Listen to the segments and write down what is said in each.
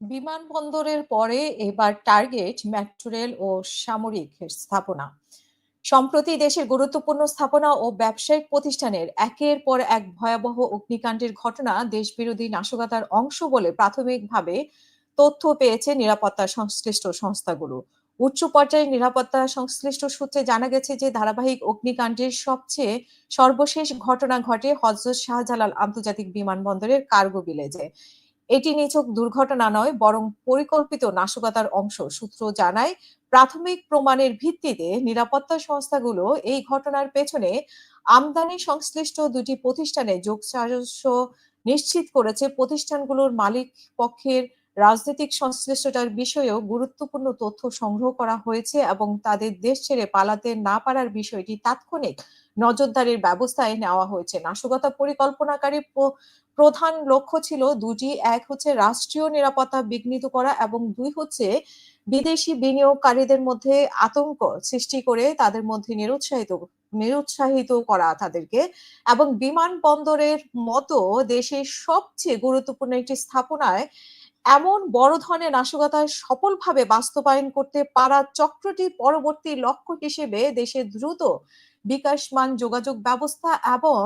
বিমানবন্দরের পরে এবার টার্গেট মেট্রো রেল ও সামরিক স্থাপনা। সম্প্রতি দেশের গুরুত্বপূর্ণ স্থাপনা ও ব্যবসায়িক প্রতিষ্ঠানের একের পর এক ভয়াবহ অগ্নিকাণ্ডের ঘটনা দেশবিরোধী নাশকতার অংশ বলে প্রাথমিকভাবে তথ্য পেয়েছে নিরাপত্তা সংশ্লিষ্ট সংস্থাগুলো। উচ্চ পর্যায়ের নিরাপত্তা সংশ্লিষ্ট সূত্রে জানা গেছে যে ধারাবাহিক অগ্নিকাণ্ডের সবচেয়ে সর্বশেষ ঘটনা ঘটে হজরত শাহজালাল আন্তর্জাতিক বিমানবন্দরের কার্গো ভিলেজে। এটি নিছক দুর্ঘটনা নয়, বরং পরিকল্পিত নাশকতার অংশ। সূত্র জানায়, প্রাথমিক প্রমাণের ভিত্তিতে নিরাপত্তা সংস্থাগুলো এই ঘটনার পেছনে আমদানি সংশ্লিষ্ট দুটি প্রতিষ্ঠানে যোগ নিশ্চিত করেছে। প্রতিষ্ঠানগুলোর মালিক পক্ষের রাজনৈতিক সংশ্লিষ্টতার বিষয়েও গুরুত্বপূর্ণ তথ্য সংগ্রহ করা হয়েছে এবং তাদের দেশ ছেড়ে পালাতে না পারার বিষয়টি তাৎক্ষণিক নজরদারির ব্যবস্থায় নেওয়া হয়েছে। নাশকতা পরিকল্পনাকারী প্রধান লক্ষ্য ছিল দুটি, এক হচ্ছে রাষ্ট্রীয় নিরাপত্তা বিঘ্নিত করা এবং দুই হচ্ছে বিদেশি বিনিয়োগকারীদের মধ্যে আতঙ্ক সৃষ্টি করে তাদের মধ্যে নিরুৎসাহিত নিরুৎসাহিত করা তাদেরকে এবং বিমানবন্দরের মতো দেশের সবচেয়ে গুরুত্বপূর্ণ একটি স্থাপনায় এমন বড় ধরনের নাশকতায় সফলভাবে বাস্তবায়ন করতে পারা চক্রটি পরবর্তী লক্ষ্য হিসেবে দেশের দ্রুত বিকাশমান যোগাযোগ ব্যবস্থা এবং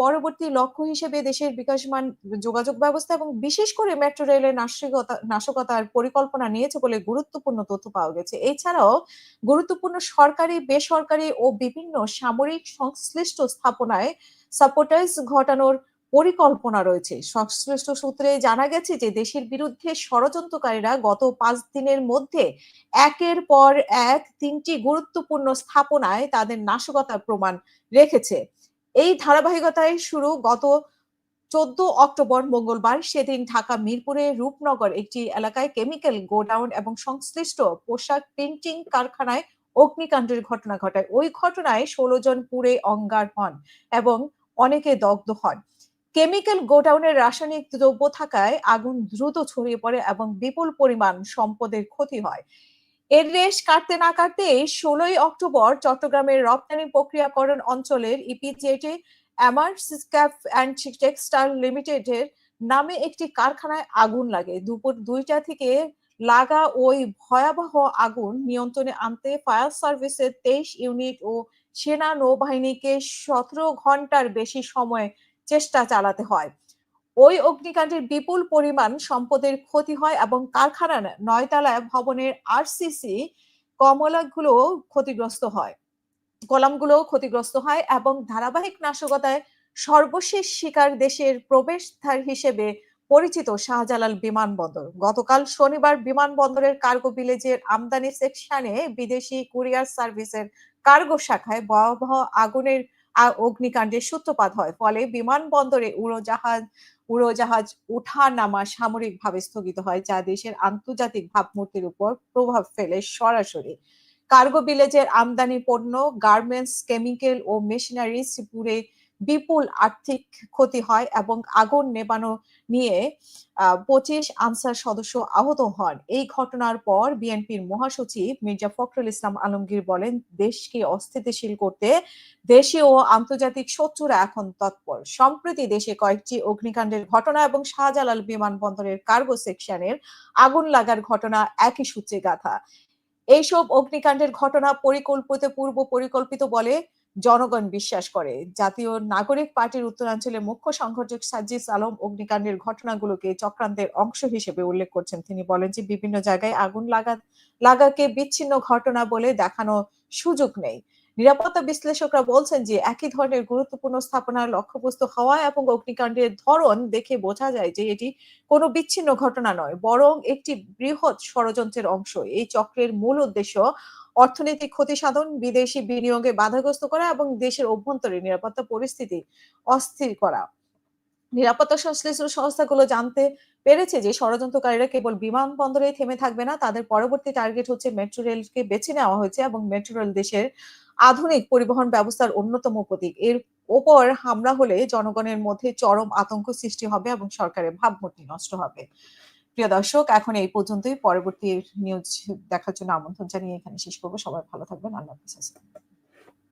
পরবর্তী লক্ষ্য হিসেবে দেশের বিকাশমান যোগাযোগ ব্যবস্থা এবং বিশেষ করে মেট্রো রেলের নাশকতা, নাশকতার পরিকল্পনা নিয়েছে বলে গুরুত্বপূর্ণ তথ্য পাওয়া গেছে। এছাড়াও গুরুত্বপূর্ণ সরকারি, বেসরকারি ও বিভিন্ন সামরিক সংশ্লিষ্ট স্থাপনায় সাপোর্টাইজ ঘটানোর পরিকল্পনা রয়েছে। সংশ্লিষ্ট সূত্রে জানা গেছে যে, দেশের বিরুদ্ধে ষড়যন্ত্রকারীরা গত পাঁচ দিনের মধ্যে একের পর এক তিনটি গুরুত্বপূর্ণ স্থাপনায় তাদের নাশকতার প্রমাণ রেখেছে। এই ধারাবাহিকতায় শুরু গত চোদ্দ অক্টোবর মঙ্গলবার সেদিন ঢাকা মিরপুরে রূপনগর একটি এলাকায় কেমিক্যাল গোডাউন এবং সংশ্লিষ্ট পোশাক প্রিন্টিং কারখানায় অগ্নিকাণ্ডের ঘটনা ঘটায়। ওই ঘটনায় ষোলো জন পুড়ে অঙ্গার হন এবং অনেকে দগ্ধ হন। কেমিক্যাল গোডাউনের রাসায়নিক দ্রব্য থাকায় আগুন দ্রুত ছড়িয়ে পড়ে এবং বিপুল পরিমাণ সম্পদের ক্ষতি হয়। এর রেশ কাটতে না কাটতে ষোলোই অক্টোবর চট্টগ্রামের রপ্তানি প্রক্রিয়াকরণ অঞ্চলের ইপিজেটে অ্যামার্সক্যাপ অ্যান্ড টেক্সটাইল লিমিটেডের নামে একটি কারখানায় আগুন লাগে। দুপুর দুইটা থেকে লাগা ওই ভয়াবহ আগুন নিয়ন্ত্রণে আনতে ফায়ার সার্ভিসের তেইশ ইউনিট ও সেনা নৌবাহিনীকে সতেরো ঘণ্টার বেশি সময় চেষ্টা চালাতে হয়। ওই অগ্নিকাণ্ডের বিপুল পরিমাণ সম্পদের ক্ষতি হয় এবং কারখানার নয়তলা ভবনের আরসিসি কমলাগুলো ক্ষতিগ্রস্ত হয়। কলামগুলো ক্ষতিগ্রস্ত হয় এবং ধারাবাহিক নাশকতায় সর্বশেষ শিকার দেশের প্রবেশদ্বার হিসেবে পরিচিত শাহজালাল বিমানবন্দর। গতকাল শনিবার বিমানবন্দরের কার্গো ভিলেজের আমদানি সেকশনে বিদেশি কুরিয়ার সার্ভিসের কার্গো শাখায় ভয়াবহ আগুনের অগ্নিকাণ্ডের সূত্রপাত হয়। ফলে বিমানবন্দরে উড়োজাহাজ উড়োজাহাজ ওঠা নামা সামরিকভাবে স্থগিত হয়, যা দেশের আন্তর্জাতিক ভাবমূর্তির উপর প্রভাব ফেলে সরাসরি। কার্গো বিলেজের আমদানি পণ্য, গার্মেন্টস, কেমিক্যাল ও মেশিনারিজ পুরে বিপুল আর্থিক ক্ষতি হয় এবং আগুন নেবানো নিয়ে পঁচিশ আনসার সদস্য আহত হন। এই ঘটনার পর বিএনপির মহাসচিব মির্জা ফখরুল ইসলাম আলমগীর বলেন, দেশকে অস্থিতিশীল করতে দেশীয় ও আন্তর্জাতিক শত্রুরা এখন তৎপর। সম্প্রতি দেশে কয়েকটি অগ্নিকাণ্ডের ঘটনা এবং শাহজালাল বিমানবন্দরের কার্গো সেকশনের আগুন লাগার ঘটনা একই সূত্রে গাথা। এইসব অগ্নিকাণ্ডের ঘটনা পরিকল্পিত পূর্ব পরিকল্পিত বলে জনগণ বিশ্বাস করে। জাতীয় নাগরিক পার্টির উত্তরাঞ্চলে মুখ্য সংগঠক সাজিস আলম অগ্নিকাণ্ডের ঘটনাগুলোকে চক্রান্তের অংশ হিসেবে উল্লেখ করছেন। তিনি বলেন যে, বিভিন্ন জায়গায় আগুন লাগা লাগাকে বিচ্ছিন্ন ঘটনা বলে দেখানো সুযোগ নেই। নিরাপত্তা বিশ্লেষকরা বলছেন যে একই ধরনের গুরুত্বপূর্ণ স্থাপনার লক্ষ্যবস্তু হওয়া এবং অগ্নিকাণ্ডের ধরন দেখে বোঝা যায় যে এটি কোনো বিচ্ছিন্ন ঘটনা নয়, বরং একটি বৃহৎ ষড়যন্ত্রের অংশ। এই চক্রের মূল উদ্দেশ্য অর্থনৈতিক ক্ষতি সাধন, বিদেশি বিনিয়োগে বাধাগ্রস্ত করা এবং দেশের অভ্যন্তরে নিরাপত্তা পরিস্থিতি অস্থির করা। নিরাপত্তা সংশ্লিষ্ট সংস্থাগুলো জানতে পেরেছে যে ষড়যন্ত্রকারীরা কেবল বিমানবন্দরে থেমে থাকবে না, তাদের পরবর্তী টার্গেট হচ্ছে মেট্রো রেলকে বেছে নেওয়া হয়েছে এবং মেট্রো রেল দেশের আধুনিক পরিবহন ব্যবস্থার অন্যতম প্রতীক। এর ওপর হামলা হলে জনগণের মধ্যে চরম আতঙ্ক সৃষ্টি হবে এবং সরকারের ভাবমূর্তি নষ্ট হবে। প্রিয় দর্শক, এখন এই পর্যন্তই। পরবর্তী নিউজ দেখার জন্য আমন্ত্রণ জানিয়ে এখানে শেষ করব। সবাই ভালো থাকবেন। আল্লাহ হাফিজ।